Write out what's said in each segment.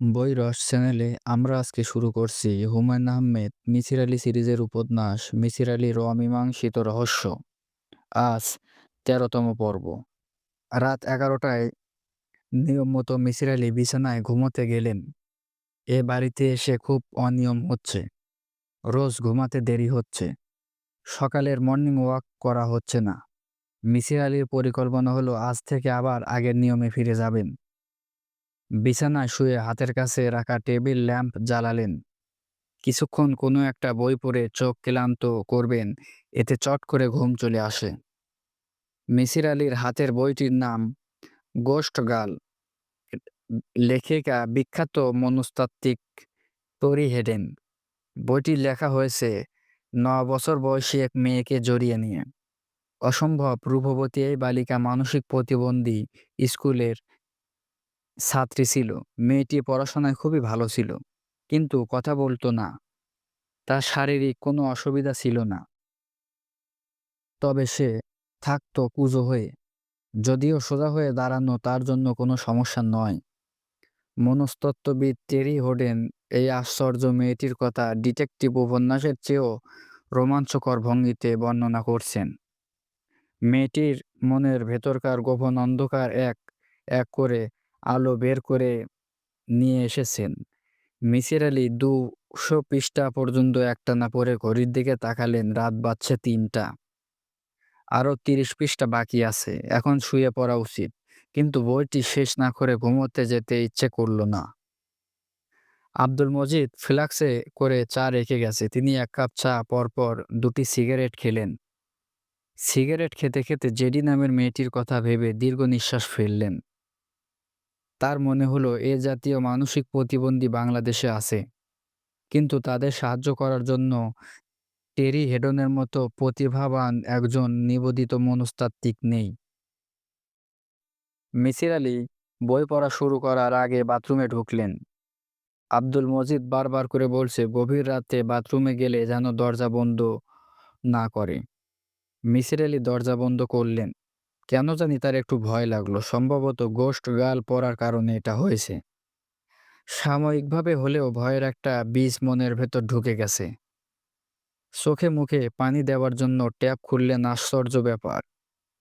বই-রস চ্যানেলে আমরা আজকে শুরু করছি হুমায়ূন আহমেদ মিসির আলি সিরিজের উপন্যাস মিসির আলির অমীমাংসিত রহস্য। আজ তেরোতম পর্ব। রাত এগারোটায় নিয়ম মতো মিসির আলি বিছানায় ঘুমোতে গেলেন। এ বাড়িতে এসে খুব অনিয়ম হচ্ছে। রোজ ঘুমাতে দেরি হচ্ছে। সকালের মর্নিং ওয়াক করা হচ্ছে না। মিসির আলির পরিকল্পনা হলো আজ থেকে আবার আগের নিয়মে ফিরে যাবেন। বিছানায় শুয়ে হাতের কাছে রাখা টেবিল ল্যাম্প জ্বালালেন। কিছুক্ষণ কোনো একটা বই পড়ে চোখ ক্লান্ত করবেন, এতে চট করে ঘুম চলে আসে। মিসির আলীর হাতের বইটির নাম গোস্ট গার্ল। লেখিকা বিখ্যাত মনস্তাত্ত্বিক টরি হেডেন। বইটি লেখা হয়েছে, ন বছর বয়সী এক মেয়েকে জড়িয়ে নিয়ে। অসম্ভব, রূপবতী এই বালিকা মানসিক প্রতিবন্ধী স্কুলের ছাত্রী ছিল। মেয়েটি পড়াশোনায় খুবই ভালো ছিল। কিন্তু কথা বলতো না। তার শারীরিক কোনো অসুবিধা ছিল না। তবে সে থাকতো কুঁজো হয়ে। যদিও সোজা হয়ে দাঁড়ানো তার জন্য কোনো সমস্যা নয়। মনস্তত্ত্ববিদ টেরি হোডেন এই আশ্চর্য মেয়েটির কথা ডিটেকটিভ উপন্যাসের চেয়েও রোমাঞ্চকর ভঙ্গিতে বর্ণনা করছেন। মেয়েটির মনের ভেতরকার গোপন অন্ধকার এক এক করে আলো বের করে নিয়ে এসেছেন। মিসির আলি দুশো পৃষ্ঠা পর্যন্ত একটানা পড়ে ঘড়ির দিকে তাকালেন, রাত বাজছে তিনটা। আরও তিরিশ পৃষ্ঠা বাকি আছে। এখন শুয়ে পড়া উচিত। কিন্তু বইটি শেষ না করে ঘুমোতে যেতে ইচ্ছে করল না। আব্দুল মজিদ ফ্লাক্সে করে চা রেখে গেছে। তিনি এক কাপ চা, পরপর দুটি সিগারেট খেলেন। সিগারেট খেতে খেতে জেডি নামের মেয়েটির কথা ভেবে দীর্ঘ নিঃশ্বাস ফেললেন। তার মনে হলো এ জাতীয় মানসিক প্রতিবন্ধী বাংলাদেশে আছে। কিন্তু তাদের সাহায্য করার জন্য টেরি হেডনের মতো প্রতিভাবান একজন নিবেদিত মনস্তাত্ত্বিক নেই। মিসির আলী বই পড়া শুরু করার আগে বাথরুমে ঢুকলেন। আব্দুল মজিদ বারবার করে বলছে, গভীর রাতে বাথরুমে গেলে যেন দরজা বন্ধ না করে। মিসির আলী দরজা বন্ধ করলেন। কেন জানি তার একটু ভয় লাগল। সম্ভবত গোস্ট গাল পড়ার কারণে এটা হয়েছে। সাময়িকভাবে হলেও ভয়ের একটা বীজ মনের ভেতর ঢুকে গেছে। চোখে মুখে পানি দেওয়ার জন্য ট্যাপ খুললেন আশ্চর্য ব্যাপার।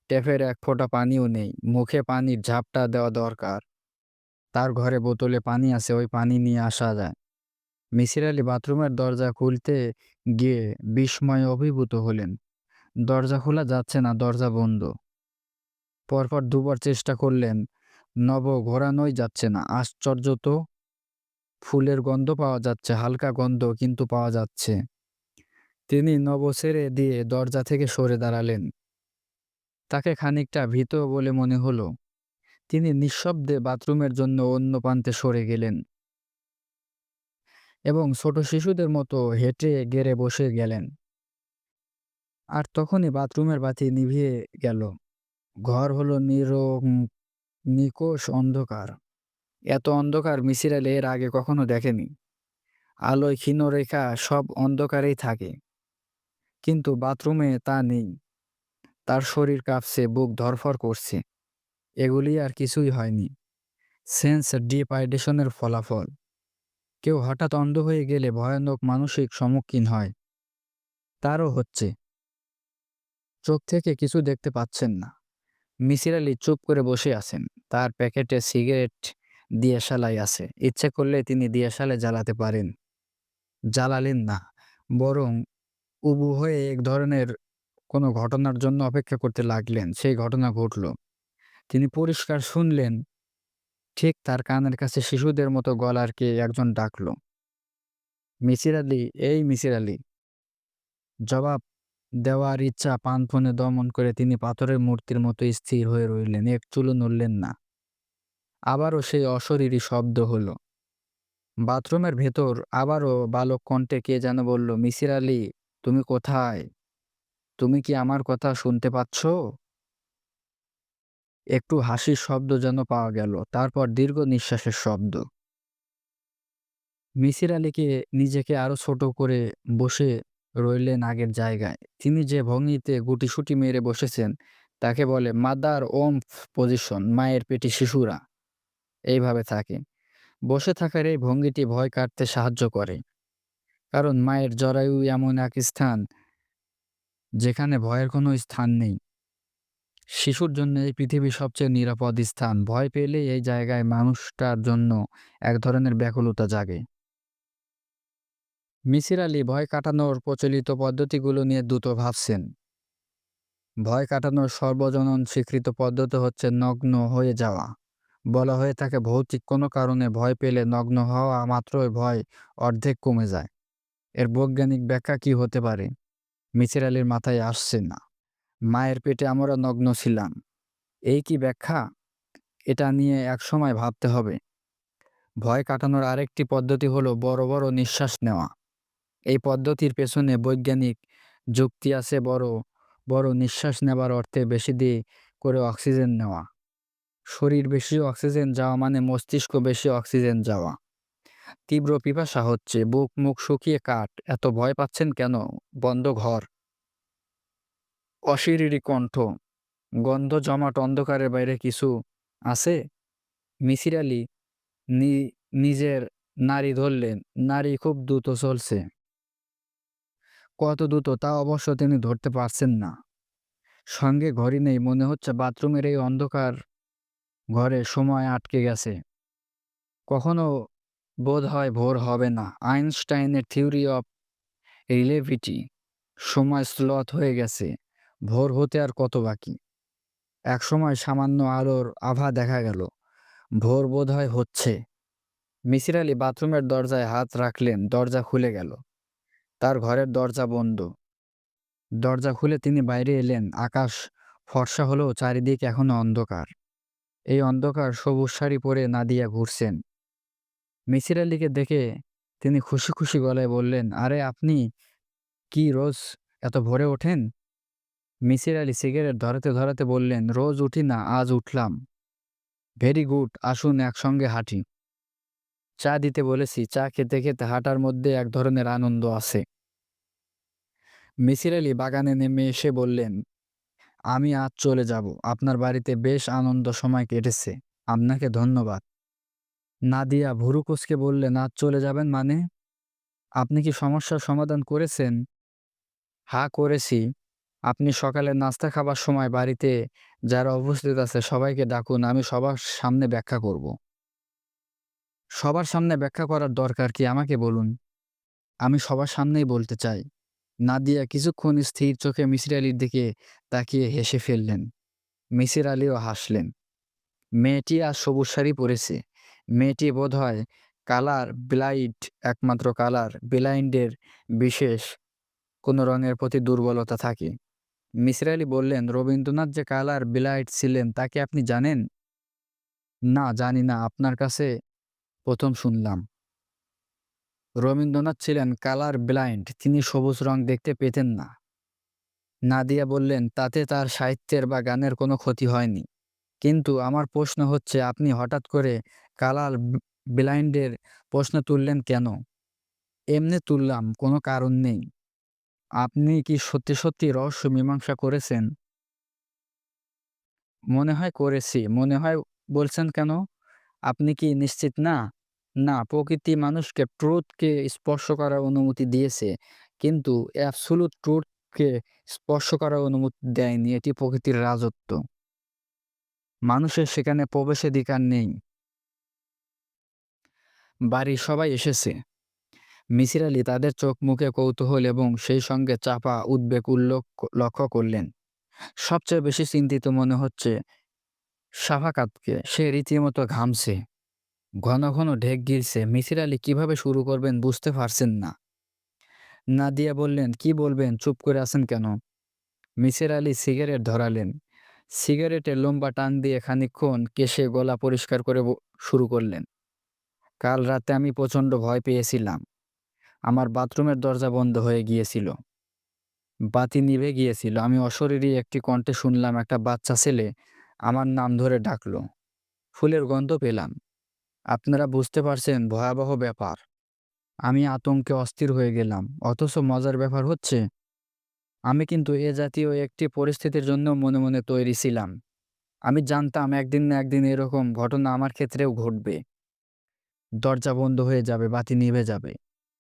ট্যাপের এক ফোঁটা পানিও নেই। মুখে পানির ঝাপটা দেওয়া দরকার। তার ঘরে বোতলে পানি আছে, ওই পানি নিয়ে আসা যায়। মিসির আলি বাথরুমের দরজা খুলতে গিয়ে বিস্ময়ে অভিভূত হলেন। দরজা খোলা যাচ্ছে না, দরজা বন্ধ। পরপর দুবার চেষ্টা করলেন নব ঘোরানোই যাচ্ছে না। আশ্চর্য তো! ফুলের গন্ধ পাওয়া যাচ্ছে, হালকা গন্ধ কিন্তু পাওয়া যাচ্ছে। তিনি নব ছেড়ে দিয়ে দরজা থেকে সরে দাঁড়ালেন। তাকে খানিকটা ভীত বলে মনে হলো। তিনি নিঃশব্দে বাথরুমের জন্য অন্য প্রান্তে সরে গেলেন। এবং ছোট শিশুদের মতো হেঁটে গেড়ে বসে গেলেন। আর তখনই বাথরুমের বাতি নিভিয়ে গেল। ঘর হলো নির নিকোষ অন্ধকার। এত অন্ধকার মিসির এর আগে কখনো দেখেনি। আলোয় ক্ষীণরেখা সব অন্ধকারেই থাকে। কিন্তু বাথরুমে তা নেই। তার শরীর কাঁপছে, বুক ধরফর করছে। এগুলি আর কিছুই হয়নি। সেন্স ডিপাইডেশনের ফলাফল। কেউ হঠাৎ অন্ধ হয়ে গেলে ভয়ানক মানসিক সম্মুখীন হয়। তারও হচ্ছে। চোখ থেকে কিছু দেখতে পাচ্ছেন না। মিসির আলি চুপ করে বসে আছেন। তার প্যাকেটে সিগারেট দিয়াশালাই আছে। ইচ্ছে করলে তিনি দিয়াশালাই জ্বালাতে পারেন। জ্বালালেন না। বরং উবু হয়ে এক ধরনের কোনো ঘটনার জন্য অপেক্ষা করতে লাগলেন। সেই ঘটনা ঘটল। তিনি পরিষ্কার শুনলেন, ঠিক তার কানের কাছে শিশুদের মতো গলার কে একজন ডাকল। মিসির আলি, এই মিসির আলি। জবাব দেওয়ার ইচ্ছা প্রাণপণে দমন করে তিনি পাথরের মূর্তির মতো স্থির হয়ে রইলেন। এক চুলও নড়লেন না। আবারও সেই অশরীরী শব্দ হলো। বাথরুমের ভেতর আবারও বালক কণ্ঠে কে যেন বলল, মিসির আলি, তুমি কোথায়? তুমি কি আমার কথা শুনতে পাচ্ছ? একটু হাসির শব্দ যেন পাওয়া গেল। তারপর দীর্ঘ নিঃশ্বাসের শব্দ। মিসির আলিকে নিজেকে আরও ছোট করে বসে রইলেন আগের জায়গায়। তিনি যে ভঙ্গিতে গুটিসুটি মেরে বসেছেন, তাকে বলে মাদার ওম্ফ পজিশন। মায়ের পেটে শিশুরা এইভাবে থাকে। বসে থাকার এই ভঙ্গিটি ভয় কাটতে সাহায্য করে কারণ মায়ের জরায়ু এমন এক স্থান, যেখানে ভয়ের কোনো স্থান নেই শিশুর জন্য এই পৃথিবীর সবচেয়ে নিরাপদ স্থান ভয় পেলে এই জায়গায় মানুষটার জন্য এক ধরনের ব্যাকুলতা জাগে মিসির আলী ভয় কাটানোর প্রচলিত পদ্ধতিগুলো নিয়ে দ্রুত ভাবছেন। ভয় কাটানোর সর্বজনন স্বীকৃত পদ্ধতি হচ্ছে নগ্ন হয়ে যাওয়া। বলা হয়ে থাকে, ভৌতিক কোনো কারণে ভয় পেলে নগ্ন হওয়া মাত্রই ভয় অর্ধেক কমে যায়। এর বৈজ্ঞানিক ব্যাখ্যা কি হতে পারে? মিসির আলীর মাথায় আসছে না। মায়ের পেটে আমরা নগ্ন ছিলাম। এই কি ব্যাখ্যা? এটা নিয়ে একসময় ভাবতে হবে। ভয় কাটানোর আরেকটি পদ্ধতি হলো বড় বড় নিঃশ্বাস নেওয়া। এই পদ্ধতির পেছনে বৈজ্ঞানিক যুক্তি আছে বড় বড় নিঃশ্বাস নেবার অর্থে বেশি দিয়ে করে অক্সিজেন নেওয়া। শরীর বেশি অক্সিজেন যাওয়া মানে মস্তিষ্ক বেশি অক্সিজেন যাওয়া। তীব্র পিপাসা হচ্ছে, বুক মুখ শুকিয়ে কাঠ, এত ভয় পাচ্ছেন কেন? বন্ধ ঘর। অশিরিরি কণ্ঠ, গন্ধ জমাট অন্ধকারের বাইরে কিছু আছে? মিসির আলী নিজের নারী ধরলেন, নারী খুব দ্রুত চলছে। কত দ্রুত তা অবশ্য তিনি ধরতে পারছেন না। সঙ্গে ঘড়ি নেই, মনে হচ্ছে বাথরুমের এই অন্ধকার ঘরে সময় আটকে গেছে। কখনো বোধ হয় ভোর হবে না। আইনস্টাইনের থিওরি অফ রিলেভিটি, সময় স্লথ হয়ে গেছে। ভোর হতে আর কত বাকি? এক সময় সামান্য আলোর আভা দেখা গেল। ভোর বোধ হয় হচ্ছে। মিসির আলী বাথরুমের দরজায় হাত রাখলেন, দরজা খুলে গেল। তার ঘরের দরজা বন্ধ। দরজা খুলে তিনি বাইরে এলেন। আকাশ ফর্সা হলেও চারিদিক এখনও অন্ধকার। এই অন্ধকার সবুজ শাড়ি পরে নাদিয়া ঘুরছেন। মিসির আলীকে দেখে তিনি খুশি খুশি গলায় বললেন, আরে আপনি কি রোজ এত ভোরে ওঠেন? মিসির আলী সিগারেট ধরাতে ধরাতে বললেন, রোজ উঠি না, আজ উঠলাম। ভেরি গুড, আসুন একসঙ্গে হাঁটি। চা দিতে বলেছি। চা খেতে খেতে হাঁটার মধ্যে এক ধরনের আনন্দ আছে। মিসির আলী বাগানে নেমে এসে বললেন, আমি আজ চলে যাব। আপনার বাড়িতে বেশ আনন্দ সময় কেটেছে। আপনাকে ধন্যবাদ। নাদিয়া ভুরু কুচকে বললেন, আজ চলে যাবেন মানে? আপনি কি সমস্যার সমাধান করেছেন? হা করেছি। আপনি সকালে নাস্তা খাবার সময় বাড়িতে যারা উপস্থিত আছে সবাইকে ডাকুন, আমি সবার সামনে ব্যাখ্যা করব। সবার সামনে ব্যাখ্যা করার দরকার কি আমাকে বলুন? আমি সবার সামনেই বলতে চাই। নাদিয়া কিছুক্ষণ স্থির চোখে মিসির আলীর দিকে তাকিয়ে হেসে ফেললেন। মিসির আলীও হাসলেন। মেয়েটি আজ সবুজ শাড়ি পরেছে। মেয়েটি বোধ হয় কালার ব্লাইট একমাত্র কালার, ব্লাইন্ডের বিশেষ কোনো রঙের প্রতি দুর্বলতা থাকে। মিসির আলী বললেন, রবীন্দ্রনাথ যে কালার ব্লাইট ছিলেন তাকে আপনি জানেন? না, জানি না। আপনার কাছে প্রথম শুনলাম। রবীন্দ্রনাথ ছিলেন কালার ব্লাইন্ড, তিনি সবুজ রং দেখতে পেতেন না। নাদিয়া বললেন, তাতে তার সাহিত্যের বা গানের কোনো ক্ষতি হয়নি। কিন্তু আমার প্রশ্ন হচ্ছে, আপনি হঠাৎ করে কালার ব্লাইন্ডের প্রশ্ন তুললেন কেন? এমনি তুললাম, কোনো কারণ নেই। আপনি কি সত্যি সত্যি রহস্য মীমাংসা করেছেন? মনে হয় করেছি। মনে হয় বলছেন কেন? আপনি কি নিশ্চিত না না, প্রকৃতি মানুষকে ট্রুথকে স্পর্শ করার অনুমতি দিয়েছে। কিন্তু অ্যাবসুলুট ট্রুথকে স্পর্শ করার অনুমতি দেয়নি। এটি প্রকৃতির রাজত্ব। মানুষের সেখানে প্রবেশাধিকার নেই। বাড়ির সবাই এসেছে। মিসির আলী তাদের চোখ, মুখে কৌতূহল এবং সেই সঙ্গে চাপা উদ্বেগ উল্লেখ লক্ষ্য করলেন। সবচেয়ে বেশি চিন্তিত মনে হচ্ছে সাফাকাতকে সে রীতিমতো ঘামছে। ঘন ঘন ঢেক গিলছে। মিসির আলী কীভাবে শুরু করবেন বুঝতে পারছেন না। নাদিয়া বললেন, কি বলবেন? চুপ করে আছেন কেন? মিসির আলী সিগারেট ধরালেন। সিগারেটের লম্বা টান দিয়ে খানিকক্ষণ কেশে গলা পরিষ্কার করে শুরু করলেন। কাল রাতে আমি প্রচণ্ড ভয় পেয়েছিলাম। আমার বাথরুমের দরজা বন্ধ হয়ে গিয়েছিল। বাতি নিভে গিয়েছিল। আমি অশরীরী একটি কণ্ঠে শুনলাম, একটা বাচ্চা ছেলে আমার নাম ধরে ডাকলো। ফুলের গন্ধ পেলাম। আপনারা বুঝতে পারছেন ভয়াবহ ব্যাপার আমি আতঙ্কে অস্থির হয়ে গেলাম অথচ মজার ব্যাপার হচ্ছে আমি কিন্তু এ জাতীয় একটি পরিস্থিতির জন্য মনে মনে তৈরি ছিলাম আমি জানতাম একদিন না একদিন এরকম ঘটনা আমার ক্ষেত্রেও ঘটবে দরজা বন্ধ হয়ে যাবে, বাতি নিভে যাবে।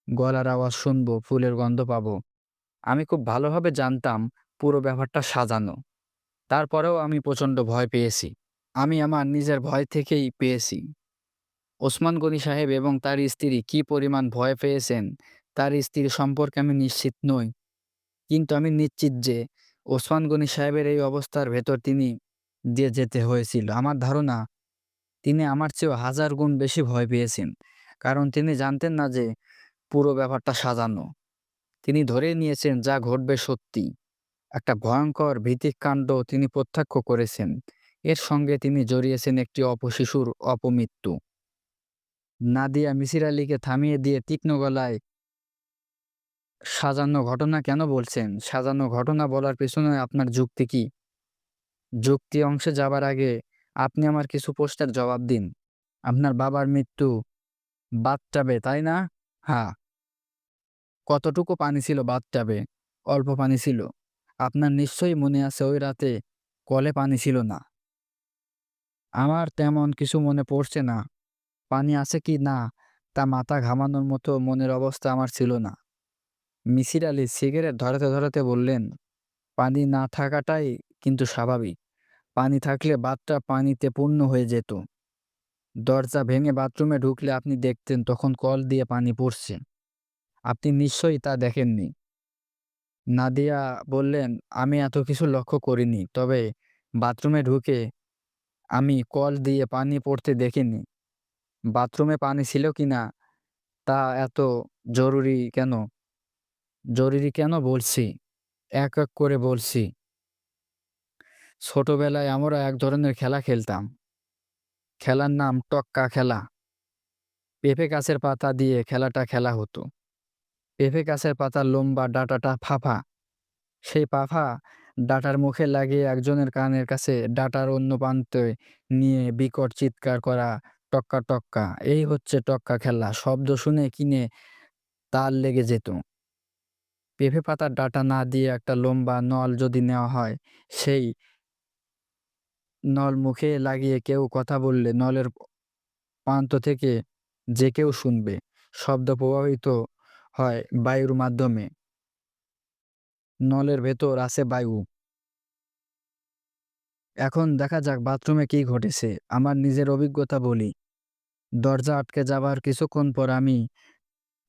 গলার আওয়াজ শুনব, ফুলের গন্ধ পাব আমি খুব ভালোভাবে জানতাম পুরো ব্যাপারটা সাজানো। তারপরেও আমি প্রচণ্ড ভয় পেয়েছি। আমি আমার নিজের ভয় থেকেই পেয়েছি। ওসমান গনি সাহেব এবং তার স্ত্রী কী পরিমাণ ভয় পেয়েছেন, তার স্ত্রী সম্পর্কে আমি নিশ্চিত নই। কিন্তু আমি নিশ্চিত যে ওসমান গনি সাহেবের এই অবস্থার ভেতর তিনি দিয়ে যেতে হয়েছিল। আমার ধারণা তিনি আমার চেয়েও হাজার গুণ বেশি ভয় পেয়েছেন। কারণ তিনি জানতেন না যে পুরো ব্যাপারটা সাজানো। তিনি ধরেই নিয়েছেন যা ঘটবে সত্যি। একটা ভয়ঙ্কর ভীতিক কাণ্ড তিনি প্রত্যক্ষ করেছেন। এর সঙ্গে তিনি জড়িয়েছেন একটি অপশিশুর অপমৃত্যু। নাদিয়া মিসির আলীকে থামিয়ে দিয়ে তীক্ষ্ণ গলায় সাজানো ঘটনা কেন বলছেন? সাজানো ঘটনা বলার পেছনে আপনার যুক্তি কি যুক্তি অংশে যাবার আগে আপনি আমার কিছু প্রশ্নের জবাব দিন। আপনার বাবার মৃত্যু বাথটাবে, তাই না? হ্যাঁ। কতটুকু পানি ছিল বাথটাবে? অল্প পানি ছিল। আপনার নিশ্চয়ই মনে আছে ওই রাতে কলে পানি ছিল না। আমার তেমন কিছু মনে পড়ছে না। পানি আছে কি না তা মাথা ঘামানোর মতো মনের অবস্থা আমার ছিল না। মিসির আলি সিগারেট ধরাতে ধরাতে বললেন, পানি না থাকাটাই কিন্তু স্বাভাবিক। পানি থাকলে বাথটা পানিতে পূর্ণ হয়ে যেত। দরজা ভেঙে বাথরুমে ঢুকলে আপনি দেখতেন তখন কল দিয়ে পানি পড়ছে। আপনি নিশ্চয়ই তা দেখেননি। নাদিয়া বললেন, আমি এত কিছু লক্ষ্য করিনি। তবে বাথরুমে ঢুকে আমি কল দিয়ে পানি পড়তে দেখিনি। বাথরুমে পানি ছিল কিনা তা এত জরুরি কেন? জরুরি কেন বলছি? এক এক করে বলছি। ছোটবেলায় আমরা এক ধরনের খেলা খেলতাম। খেলার নাম টক্কা খেলা। পেঁপে গাছের পাতা দিয়ে খেলাটা খেলা হতো। পেঁপে গাছের পাতার লম্বা ডাঁটাটা ফাঁপা। সেই ফাঁপা ডাঁটার মুখে লাগিয়ে একজনের কানের কাছে ডাঁটার অন্য প্রান্তে নিয়ে বিকট চিৎকার করা টক্কা টক্কা। এই হচ্ছে টক্কা খেলা। শব্দ শুনে কিনে তার লেগে যেত। পেঁপে পাতার ডাঁটা না দিয়ে একটা লম্বা নল যদি নেওয়া হয়, সেই নল মুখে লাগিয়ে কেউ কথা বললে নলের প্রান্ত থেকে যে কেউ শুনবে। শব্দ প্রবাহিত হয় বায়ুর মাধ্যমে। নলের ভেতর আছে বায়ু। এখন দেখা যাক বাথরুমে কী ঘটেছে। আমার নিজের অভিজ্ঞতা বলি। দরজা আটকে যাবার কিছুক্ষণ পর আমি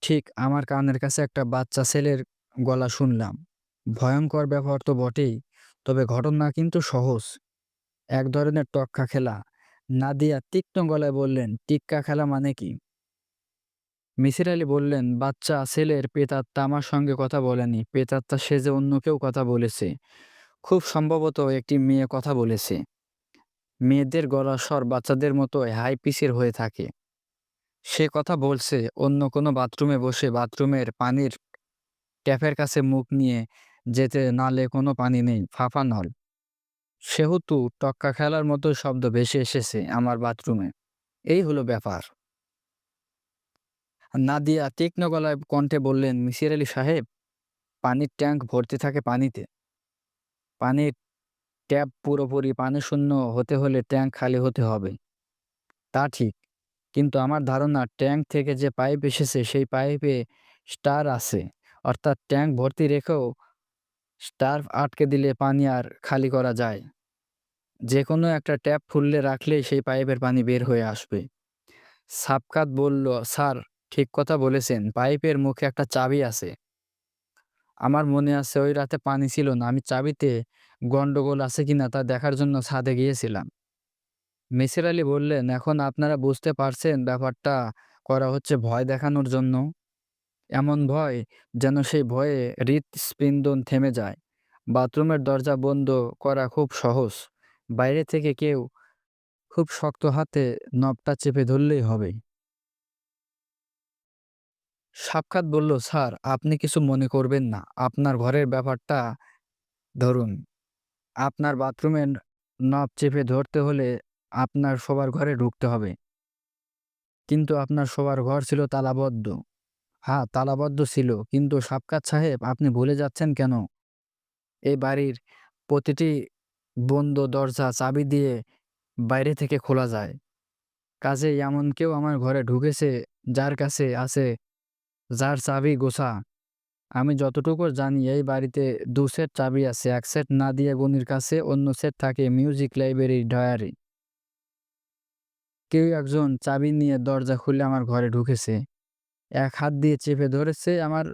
ঠিক আমার কানের কাছে একটা বাচ্চা ছেলের গলা শুনলাম। ভয়ঙ্কর ব্যাপার তো বটেই, তবে ঘটনা কিন্তু সহজ। এক ধরনের টক্কা খেলা। নাদিয়া তীক্ষ্ণ গলায় বললেন, টিক্কা খেলা মানে কি? মিসির আলি বললেন, বাচ্চা ছেলের প্রেতাত্মা আমার সঙ্গে কথা বলেনি। প্রেতাত্মা সেজে অন্য কেউ কথা বলেছে। খুব সম্ভবত একটি মেয়ে কথা বলেছে। মেয়েদের গলার স্বর বাচ্চাদের মতোই হাই পিসের হয়ে থাকে। সে কথা বলছে অন্য কোনো বাথরুমে বসে বাথরুমের পানির ট্যাপের কাছে মুখ নিয়ে যেতে নালে কোনো পানি নেই, ফাঁপা নল। সেহেতু টক্কা খেলার মতো শব্দ ভেসে এসেছে আমার বাথরুমে। এই হলো ব্যাপার। নাদিয়া তীক্ষ্ণ গলায় কণ্ঠে বললেন, মিসির আলি সাহেব, পানির ট্যাঙ্ক ভর্তি থাকে পানিতে। পানির ট্যাপ পুরোপুরি পানিশূন্য হতে হলে ট্যাঙ্ক খালি হতে হবে। তা ঠিক। কিন্তু আমার ধারণা ট্যাঙ্ক থেকে যে পাইপ এসেছে সেই পাইপে স্টার আছে। অর্থাৎ ট্যাঙ্ক ভর্তি রেখেও স্টার আটকে দিলে পানি আর খালি করা যায়। যে কোনো একটা ট্যাপ খুললে রাখলেই সেই পাইপের পানি বের হয়ে আসবে। সাবকাত বলল, স্যার ঠিক কথা বলেছেন। পাইপের মুখে একটা চাবি আছে। আমার মনে আছে ওই রাতে পানি ছিল না। আমি চাবিতে গন্ডগোল আছে কিনা তা দেখার জন্য ছাদে গিয়েছিলাম। মিসির আলি বললেন, এখন আপনারা বুঝতে পারছেন ব্যাপারটা করা হচ্ছে ভয় দেখানোর জন্য। এমন ভয় যেন সেই ভয়ে হৃৎস্পন্দন থেমে যায়। বাথরুমের দরজা বন্ধ করা খুব সহজ। বাইরে থেকে কেউ খুব শক্ত হাতে নবটা চেপে ধরলেই হবে। সাক্ষাৎ বলল, স্যার আপনি কিছু মনে করবেন না। আপনার ঘরের ব্যাপারটা ধরুন। আপনার বাথরুমের নব চেপে ধরতে হলে আপনার শোবার ঘরে ঢুকতে হবে। কিন্তু আপনার শোবার ঘর ছিল তালাবদ্ধ। হ্যাঁ, তালাবদ্ধ ছিল। কিন্তু সাবকাত সাহেব আপনি ভুলে যাচ্ছেন কেন? এই বাড়ির প্রতিটি বন্ধ দরজা চাবি দিয়ে বাইরে থেকে খোলা যায়। কাজে এমন কেউ আমার ঘরে ঢুকেছে যার কাছে আছে যার চাবি গোছা আমি যতটুকু জানি, এই বাড়িতে দু সেট চাবি আছে, এক সেট না দিয়ে গনির কাছে, অন্য সেট থাকে মিউজিক লাইব্রেরির ডায়ারি। কেউ একজন চাবি নিয়ে দরজা খুলে আমার ঘরে ঢুকেছে। এক হাত দিয়ে চেপে ধরেছে আমার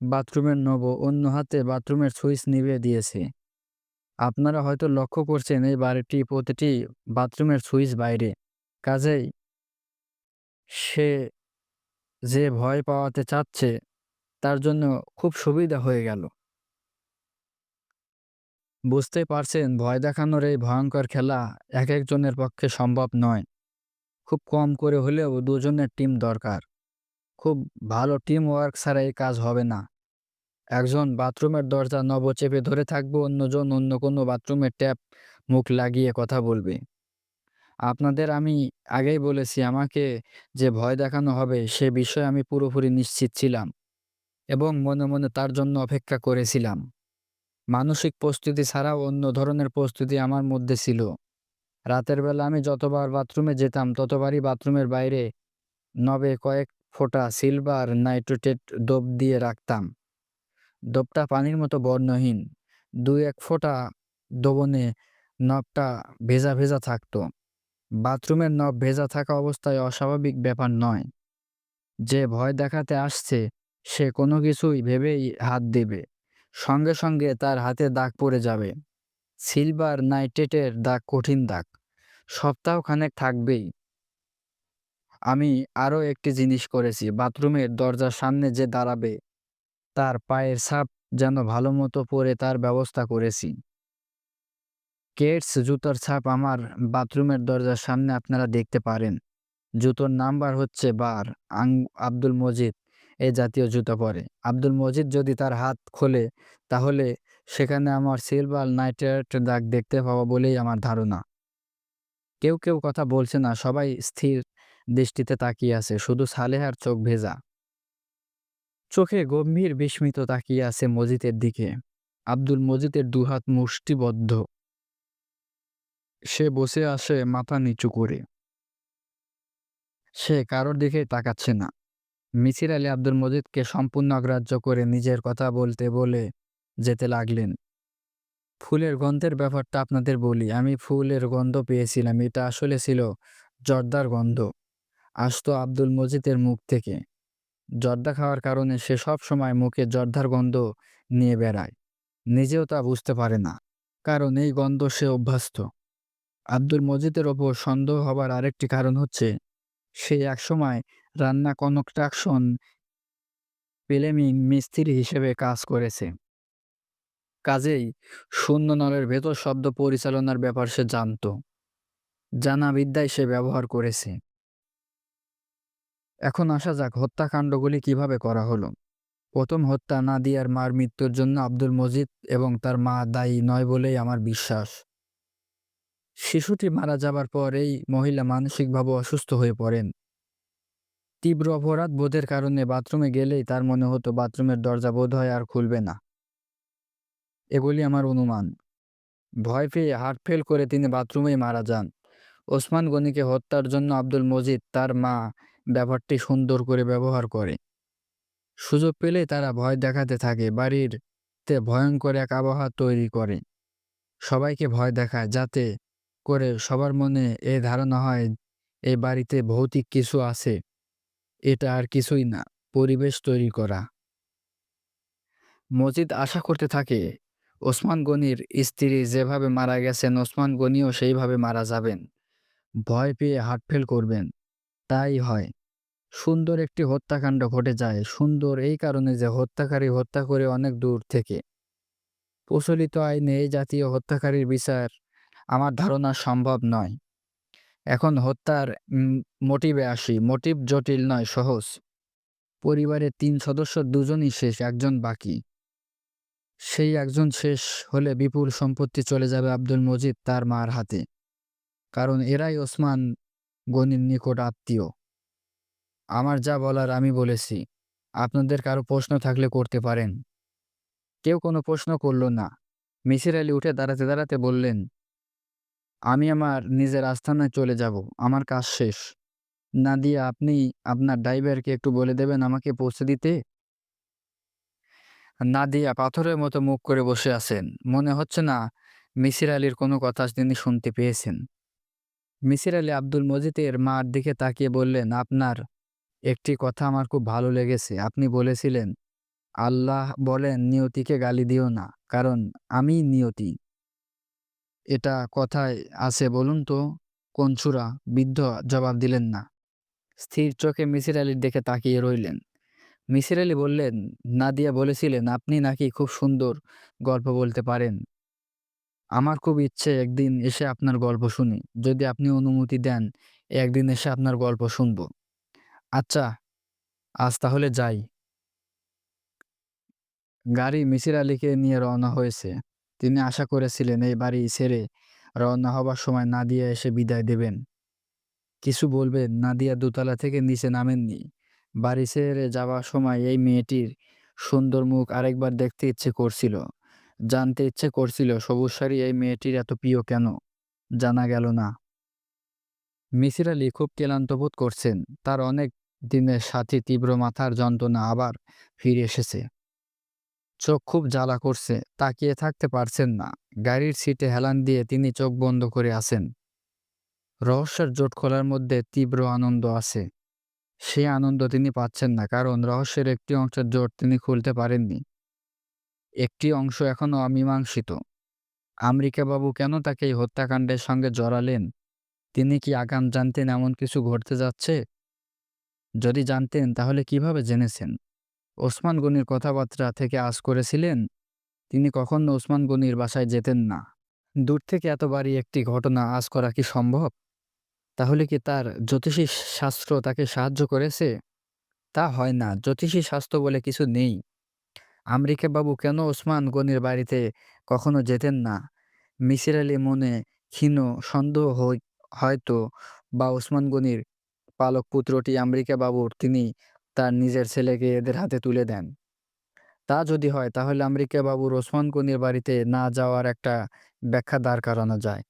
বাথরুমের নব, অন্য হাতে বাথরুমের সুইচ নিভিয়ে দিয়েছে। আপনারা হয়তো লক্ষ্য করছেন, এই বাড়িটি প্রতিটি বাথরুমের সুইচ বাইরে। কাজেই সে যে ভয় পাওয়াতে চাচ্ছে তার জন্য খুব সুবিধা হয়ে গেল। বুঝতে পারছেন, ভয় দেখানোর এই ভয়ঙ্কর খেলা এক একজনের পক্ষে সম্ভব নয়। খুব কম করে হলেও দুজনের টিম দরকার। খুব ভালো টিম ওয়ার্ক ছাড়া এই কাজ হবে না। একজন বাথরুমের দরজা নব চেপে ধরে থাকবে, অন্যজন অন্য কোনো বাথরুমের ট্যাপ মুখ লাগিয়ে কথা বলবে। আপনাদের আমি আগেই বলেছি, আমাকে যে ভয় দেখানো হবে সে বিষয়ে আমি পুরোপুরি নিশ্চিত ছিলাম। এবং মনে মনে তার জন্য অপেক্ষা করেছিলাম। মানসিক প্রস্তুতি ছাড়াও অন্য ধরনের প্রস্তুতি আমার মধ্যে ছিল। রাতের বেলা আমি যতবার বাথরুমে যেতাম, ততবারই বাথরুমের বাইরে নবে কয়েক ফোঁটা সিলভার নাইট্রেটেড ডোব দিয়ে রাখতাম। ডোবটা পানির মতো বর্ণহীন। দু এক ফোঁটা দোবনে নবটা ভেজা ভেজা থাকতো। বাথরুমের নব ভেজা থাকা অবস্থায় অস্বাভাবিক ব্যাপার নয়। যে ভয় দেখাতে আসছে সে কোনো কিছুই ভেবেই হাত দেবে। সঙ্গে সঙ্গে তার হাতে দাগ পড়ে যাবে। সিলভার নাইট্রেটের দাগ কঠিন দাগ। সপ্তাহখানেক থাকবেই। আমি আরও একটি জিনিস করেছি, বাথরুমের দরজার সামনে যে দাঁড়াবে, তার পায়ের ছাপ যেন ভালো মতো পরে তার ব্যবস্থা করেছি। কেটস জুতোর ছাপ আমার বাথরুমের দরজার সামনে আপনারা দেখতে পারেন। জুতোর নাম্বার হচ্ছে বার, আং আব্দুল মজিদ। এই জাতীয় জুতো পরে। আব্দুল মজিদ যদি তার হাত খোলে, তাহলে সেখানে আমার সিলভার নাইট্রেট দাগ দেখতে পাওয়া বলেই আমার ধারণা। কেউ কেউ কথা বলছে না, সবাই স্থির দৃষ্টিতে তাকিয়ে আছে, শুধু সালেহার চোখ ভেজা। চোখে গম্ভীর বিস্মিত তাকিয়ে আছে মজিদের দিকে। আব্দুল মজিদের দুহাত মুষ্টিবদ্ধ। সে বসে আসে মাথা নিচু করে। সে কারোর দিকে তাকাচ্ছে না। মিছির আলী আব্দুল মজিদকে সম্পূর্ণ অগ্রাহ্য করে নিজের কথা বলতে বলে যেতে লাগলেন। ফুলের গন্ধের ব্যাপারটা আপনাদের বলি, আমি ফুলের গন্ধ পেয়েছিলাম, এটা আসলে ছিল জর্দার গন্ধ। আসতো আব্দুল মজিদের মুখ থেকে। জর্দা খাওয়ার কারণে সে সব সময় মুখে জর্দার গন্ধ নিয়ে বেড়ায়। নিজেও তা বুঝতে পারে না, কারণ এই গন্ধ সে অভ্যস্ত। আব্দুল মজিদের ওপর সন্দেহ হবার আরেকটি কারণ হচ্ছে, সে একসময় রান্না কনস্ট্রাকশন প্লেমিং মিস্ত্রি হিসেবে কাজ করেছে। কাজেই শূন্য নলের ভেতর শব্দ পরিচালনার ব্যাপার সে জানত। জানা বিদ্যায় সে ব্যবহার করেছে। এখন আসা যাক হত্যাকাণ্ডগুলি কীভাবে করা হলো। প্রথম হত্যা নাদিয়ার মার মৃত্যুর জন্য আব্দুল মজিদ এবং তার মা দায়ী নয় বলেই আমার বিশ্বাস। শিশুটি মারা যাবার পর এই মহিলা মানসিকভাবে অসুস্থ হয়ে পড়েন। তীব্র অপরাধ বোধের কারণে বাথরুমে গেলেই তার মনে হতো বাথরুমের দরজা বোধ হয় আর খুলবে না। এগুলি আমার অনুমান। ভয় পেয়ে হার্ট ফেল করে তিনি বাথরুমেই মারা যান। ওসমান গনিকে হত্যার জন্য আব্দুল মজিদ তার মা ব্যাপারটি সুন্দর করে ব্যবহার করে। সুযোগ পেলে তারা ভয় দেখাতে থাকে বাড়ির তে ভয়ঙ্কর এক আবহাওয়া তৈরি করে। সবাইকে ভয় দেখায় যাতে করে সবার মনে এ ধারণা হয়, এই বাড়িতে ভৌতিক কিছু আছে। এটা আর কিছুই না, পরিবেশ তৈরি করা। মজিদ আশা করতে থাকে, ওসমান গনির স্ত্রী যেভাবে মারা গেছেন, ওসমান গনিও সেইভাবে মারা যাবেন। ভয় পেয়ে হার্টফেল করবেন। তাই হয়। সুন্দর একটি হত্যাকাণ্ড ঘটে যায়। সুন্দর এই কারণে যে হত্যাকারী হত্যা করে অনেক দূর থেকে। প্রচলিত আইনে এই জাতীয় হত্যাকারীর বিচার আমার ধারণা সম্ভব নয়। এখন হত্যার মোটিভে আসি। মোটিভ জটিল নয়, সহজ। পরিবারের তিন সদস্য, দুজনই শেষ, একজন বাকি। সেই একজন শেষ হলে বিপুল সম্পত্তি চলে যাবে আব্দুল মজিদ তার মার হাতে। কারণ এরাই ওসমান গনির নিকট আত্মীয়। আমার যা বলার আমি বলেছি। আপনাদের কারও প্রশ্ন থাকলে করতে পারেন। কেউ কোনো প্রশ্ন করল না। মিসির আলী উঠে দাঁড়াতে দাঁড়াতে বললেন আমি আমার নিজের আস্তানায় চলে যাব। আমার কাজ শেষ। না নাদিয়া আপনি আপনার ড্রাইভারকে একটু বলে দেবেন আমাকে পৌঁছে দিতে? নাদিয়া পাথরের মতো মুখ করে বসে আছেন। মনে হচ্ছে না মিসির আলীর কোনো কথা তিনি শুনতে পেয়েছেন। মিসির আলী আব্দুল মজিদের মার দিকে তাকিয়ে বললেন, আপনার একটি কথা আমার খুব ভালো লেগেছে। আপনি বলেছিলেন, আল্লাহ বলেন নিয়তিকে গালি দিও না, কারণ আমিই নিয়তি। এটা কথায় আছে বলুন তো? কোন সূরা? বৃদ্ধ জবাব দিলেন না। স্থির চোখে মিসির আলির দিকে তাকিয়ে রইলেন। মিসির আলি বললেন, নাদিয়া বলেছিলেন আপনি নাকি খুব সুন্দর গল্প বলতে পারেন। আমার খুব ইচ্ছে একদিন এসে আপনার গল্প শুনি। যদি আপনি অনুমতি দেন, একদিন এসে আপনার গল্প শুনব। আচ্ছা, আজ তাহলে যাই। গাড়ি মিসির আলিকে নিয়ে রওনা হয়েছে। তিনি আশা করেছিলেন এই বাড়ি ছেড়ে রওনা হবার সময় নাদিয়া এসে বিদায় দেবেন। কিছু বলবেন, নাদিয়া দোতলা থেকে নিচে নামেননি। বাড়ি ছেড়ে যাওয়ার সময় এই মেয়েটির সুন্দর মুখ আরেকবার দেখতে ইচ্ছে করছিল। জানতে ইচ্ছে করছিল সবুজ শাড়ি এই মেয়েটির এত প্রিয় কেন? জানা গেল না। মিসির আলি খুব ক্লান্ত বোধ করছেন। তার অনেক দিনের সাথী তীব্র মাথার যন্ত্রণা আবার ফিরে এসেছে। চোখ খুব জ্বালা করছে, তাকিয়ে থাকতে পারছেন না। গাড়ির সিটে হেলান দিয়ে তিনি চোখ বন্ধ করে আছেন। রহস্যের জোট খোলার মধ্যে তীব্র আনন্দ আছে। সেই আনন্দ তিনি পাচ্ছেন না কারণ রহস্যের একটি অংশের জোট তিনি খুলতে পারেননি। একটি অংশ এখনও অমীমাংসিত। আমেরিকাবাবু কেন তাকে এই হত্যাকাণ্ডের সঙ্গে জড়ালেন? তিনি কি আগাম জানতেন এমন কিছু ঘটতে যাচ্ছে? যদি জানতেন তাহলে কীভাবে জেনেছেন? ওসমান গনির কথাবার্তা থেকে আঁচ করেছিলেন? তিনি কখনো ওসমান গনির বাসায় যেতেন না। দূর থেকে এতবারই একটি ঘটনা আঁচ করা কি সম্ভব? তাহলে কি তার জ্যোতিষী শাস্ত্র তাকে সাহায্য করেছে? তা হয় না, জ্যোতিষী শাস্ত্র বলে কিছু নেই। আমেরিকাবাবু কেন ওসমান গনির বাড়িতে কখনো যেতেন না? মিসির আলি মনে ক্ষীণ সন্দেহ হয়তো বা ওসমান গনির পালক পুত্রটি আমেরিকাবাবুর তিনি তার নিজের ছেলেকে এদের হাতে তুলে দেন। তা যদি হয়, তাহলে আমেরিকাবাবুর ওসমান গনির বাড়িতে না যাওয়ার একটা ব্যাখ্যা দাঁড় করানো যায়।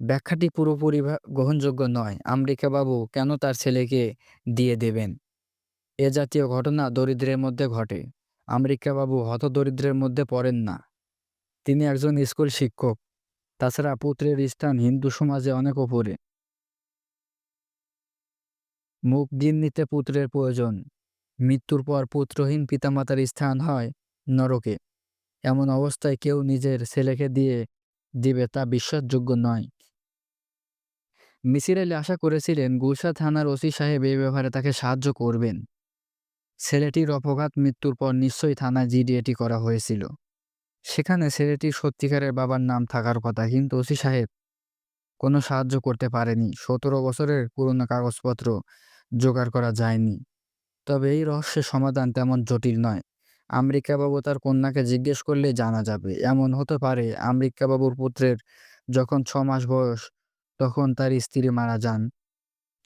ব্যাখ্যাটি পুরোপুরি গ্রহণযোগ্য নয়। আমেরিকা বাবু কেন তার ছেলেকে দিয়ে দেবেন? এ জাতীয় ঘটনা দরিদ্রের মধ্যে ঘটে। আমেরিকাবাবু হতদরিদ্রের মধ্যে পড়েন না। তিনি একজন স্কুল শিক্ষক। তাছাড়া পুত্রের স্থান হিন্দু সমাজে অনেক ওপরে। মুখ গিন্নিতে পুত্রের প্রয়োজন। মৃত্যুর পর পুত্রহীন পিতামাতার স্থান হয় নরকে। এমন অবস্থায় কেউ নিজের ছেলেকে দিয়ে দিবে তা বিশ্বাসযোগ্য নয়। মিসির আলি আশা করেছিলেন গুলশা থানার ওসি সাহেব এই ব্যাপারে তাকে সাহায্য করবেন। ছেলেটির অপঘাত মৃত্যুর পর নিশ্চয়ই থানায় জিডিএটি করা হয়েছিল। সেখানে ছেলেটির সত্যিকারের বাবার নাম থাকার কথা কিন্তু ওসি সাহেব কোনো সাহায্য করতে পারেনি। সতেরো বছরের পুরনো কাগজপত্র জোগাড় করা যায়নি। তবে এই রহস্যের সমাধান তেমন জটিল নয়। আমেরিকাবাবু তার কন্যাকে জিজ্ঞেস করলেই জানা যাবে। এমন হতে পারে আমেরিকাবাবুর পুত্রের যখন ছ মাস বয়স, তখন তার স্ত্রী মারা যান।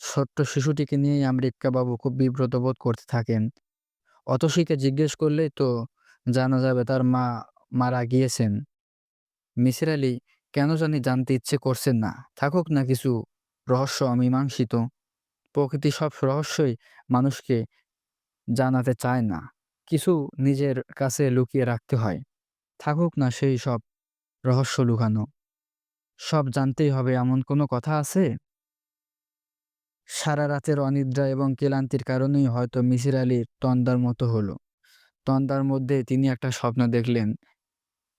ছোট্ট শিশুটিকে নিয়েই আমেরিকাবাবু খুব বিব্রত বোধ করতে থাকেন। অতসীকে জিজ্ঞেস করলেই তো জানা যাবে তার মা মারা গিয়েছেন। মিসির আলি, কেন জানি জানতে ইচ্ছে করছেন না। থাকুক না কিছু রহস্য অমীমাংসিত। প্রকৃতি সব রহস্যই মানুষকে জানাতে চায় না। কিছু নিজের কাছে লুকিয়ে রাখতে হয়। থাকুক না সেই সব রহস্য লুকানো। সব জানতেই হবে এমন কোনো কথা আছে? সারা রাতের অনিদ্রা এবং ক্লান্তির কারণেই হয়তো মিসির আলির তন্দার মতো হলো। তন্দার মধ্যে তিনি একটা স্বপ্ন দেখলেন।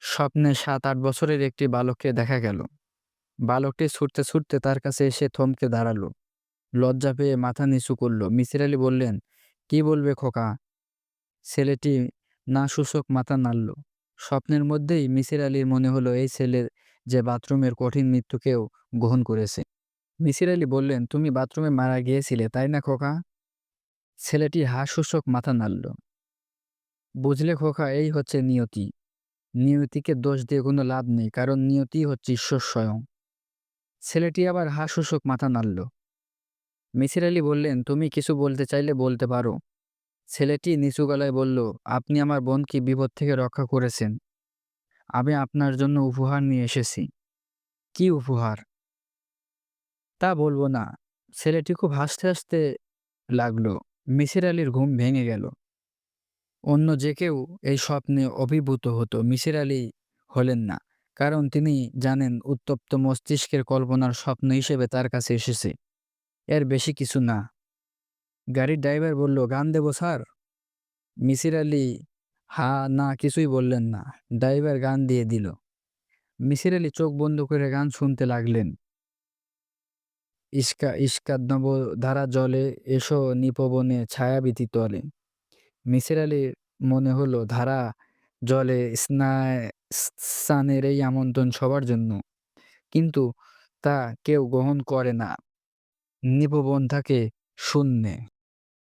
স্বপ্নে সাত আট বছরের একটি বালককে দেখা গেল। বালকটি ছুটতে ছুটতে তার কাছে এসে থমকে দাঁড়াল। লজ্জা পেয়ে মাথা নিচু করল। মিসির আলি বললেন, কি বলবে খোকা? ছেলেটি না সূচক মাথা নাড়ল। স্বপ্নের মধ্যেই মিসির আলির মনে হলো এই ছেলে যে বাথরুমের কঠিন মৃত্যুকেও গ্রহণ করেছে। মিসির আলি বললেন, তুমি বাথরুমে মারা গিয়েছিলে তাই না খোকা? ছেলেটি হা সূচক মাথা নাড়ল। বুঝলে খোকা এই হচ্ছে নিয়তি। নিয়তিকে দোষ দিয়ে কোনো লাভ নেই কারণ নিয়তি হচ্ছে ঈশ্বর স্বয়ং। ছেলেটি আবার হা সূচক মাথা নাড়ল। মিসির আলি বললেন, তুমি কিছু বলতে চাইলে বলতে পারো। ছেলেটি নিচু গলায় বলল, আপনি আমার বোনকে বিপদ থেকে রক্ষা করেছেন। আমি আপনার জন্য উপহার নিয়ে এসেছি। কি উপহার? তা বলব না। ছেলেটি খুব হাসতে, হাসতে লাগল। মিসির আলির ঘুম ভেঙে গেল। অন্য যে কেউ এই স্বপ্নে অভিভূত হতো, মিসির আলি হলেন না। কারণ তিনি জানেন উত্তপ্ত মস্তিষ্কের কল্পনার স্বপ্ন হিসেবে তার কাছে এসেছে। এর বেশি কিছু না। গাড়ির ড্রাইভার বলল, গান দেব স্যার? মিসির আলি হা না কিছুই বললেন না। ড্রাইভার গান দিয়ে দিল। মিসির আলি চোখ বন্ধ করে গান শুনতে লাগলেন। ইস্কা ইস্কাদ নব ধারা জলে এসো নিপবনে ছায়াবীথি তলে। মিসির আলির মনে হলো ধারা জলে স্নানের এই আমন্ত্রণ সবার জন্য। কিন্তু তা কেউ গ্রহণ করে না। নিপবন থাকে শূন্যে।